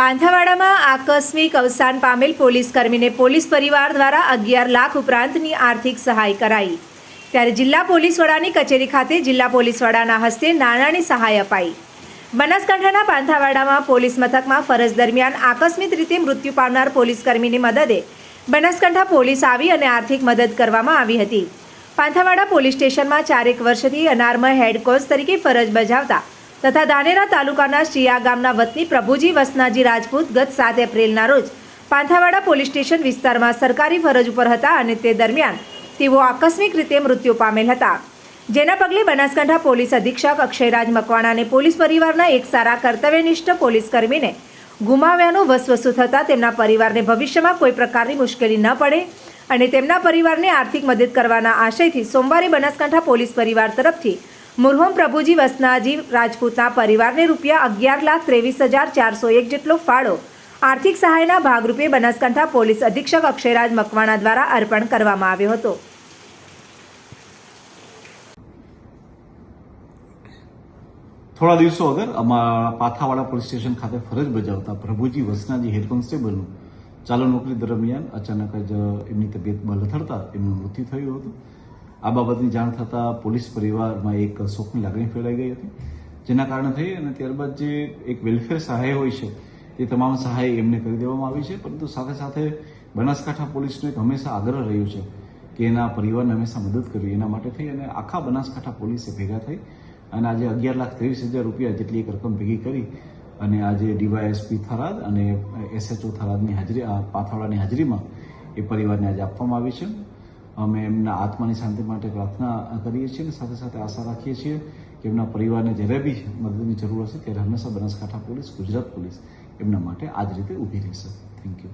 પાંથાવાડામાં આકસ્મિક અવસાન પામેલ પોલીસ કર્મીને પોલીસ પરિવાર દ્વારા અગિયાર લાખ ઉપરાંતની આર્થિક સહાય કરાઈ. ત્યારે જિલ્લા પોલીસ વડાની કચેરી ખાતે જિલ્લા પોલીસ વડાના હસ્તે નાણાંની સહાય અપાઈ. બનાસકાંઠાના પાંથાવાડામાં પોલીસ મથકમાં ફરજ દરમિયાન આકસ્મિક રીતે મૃત્યુ પામનાર પોલીસ કર્મીની મદદે બનાસકાંઠા પોલીસ આવી અને આર્થિક મદદ કરવામાં આવી હતી. પાંથાવાડા પોલીસ સ્ટેશનમાં ચારેક વર્ષથી અનારમય હેડ કોચ તરીકે ફરજ બજાવતા તથા ધાનેરા તાલુકાના શિયા ગામના વતની પ્રભુજી વસનાજી રાજપૂત ગત સાત એપ્રિલના રોજ પાંથાવાડા પોલીસ સ્ટેશન વિસ્તારમાં સરકારી ફરજ ઉપર હતા અને તે દરમિયાન તેઓ આકસ્મિક રીતે મૃત્યુ પામેલ હતા. જેના પગલે બનાસકાંઠા પોલીસ અધિક્ષક અક્ષયરાજ મકવાણાને પોલીસ પરિવારના એક સારા કર્તવ્યનિષ્ઠ પોલીસ કર્મીને ગુમાવ્યાનો વસવસુ થતાં તેમના પરિવારને ભવિષ્યમાં કોઈ પ્રકારની મુશ્કેલી ન પડે અને તેમના પરિવારને આર્થિક મદદ કરવાના આશયથી સોમવારે બનાસકાંઠા પોલીસ પરિવાર તરફથી મુરહમ પ્રભુજી વસનાજી રાજપૂતના પરિવારને રૂપિયા અગિયાર લાખ ત્રેવીસ હજાર ચારસો એક જેટલો ફાળો આર્થિક સહાયના ભાગરૂપે બનાસકાંઠા પોલીસ અધિક્ષક અક્ષયરાજ મકવાણા દ્વારા અર્પણ કરવામાં આવ્યો હતો. થોડા દિવસો અગર અમારા પાથાવાડા પોલીસ સ્ટેશન ખાતે ફરજ બજાવતા પ્રભુજી વસનાજી હેડ કોન્સ્ટેબલનું ચાલુ નોકરી દરમિયાન અચાનક જ એમની તબિયત લથડતા એમનું મૃત્યુ થયું હતું. આ બાબતની જાણ થતાં પોલીસ પરિવારમાં એક શોકની લાગણી ફેલાઈ ગઈ હતી, જેના કારણે થઈ અને ત્યારબાદ જે એક વેલફેર સહાય હોય છે, એ તમામ સહાય એમને કરી દેવામાં આવી છે, પરંતુ સાથે સાથે બનાસકાંઠા પોલીસનો એક હંમેશા આગ્રહ રહ્યો છે કે એના પરિવારને હંમેશા મદદ કરવી એના માટે થઈ અને આખા બનાસકાંઠા પોલીસે ભેગા થઈ અને આજે અગિયાર લાખ ત્રેવીસ હજાર રૂપિયા જેટલી એક રકમ ભેગી કરી અને આજે ડીવાયએસપી થરાદ અને એસએચઓ થરાદની હાજરી પાથાવાડાની હાજરીમાં એ પરિવારને આજે આપવામાં આવી છે. અમે એમના આત્માની શાંતિ માટે પ્રાર્થના કરીએ છીએ અને સાથે સાથે આશા રાખીએ છીએ કે એમના પરિવારને જ્યારે બી મદદની જરૂર હશે ત્યારે હંમેશા બનાસકાંઠા પોલીસ, ગુજરાત પોલીસ એમના માટે આ જ રીતે ઊભી રહેશે. Thank you